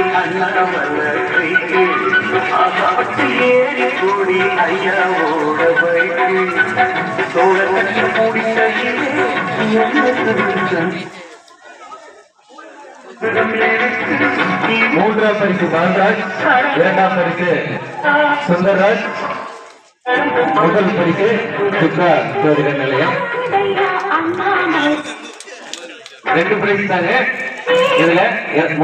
பறக்குதடி அண்ணாமலர் ஏறி கூடி ஐயாவோட கைது சோழகத்தி முடிக்கையிலே மூன்றாம் பரிசு பாலராஜ் இரண்டாம் பரிசு சுந்தர்ராஜ் முதல் பரிசு சுத்ரா ஜோதிட நிலையம். ரெண்டு பிரைஸ் தாங்க இதுல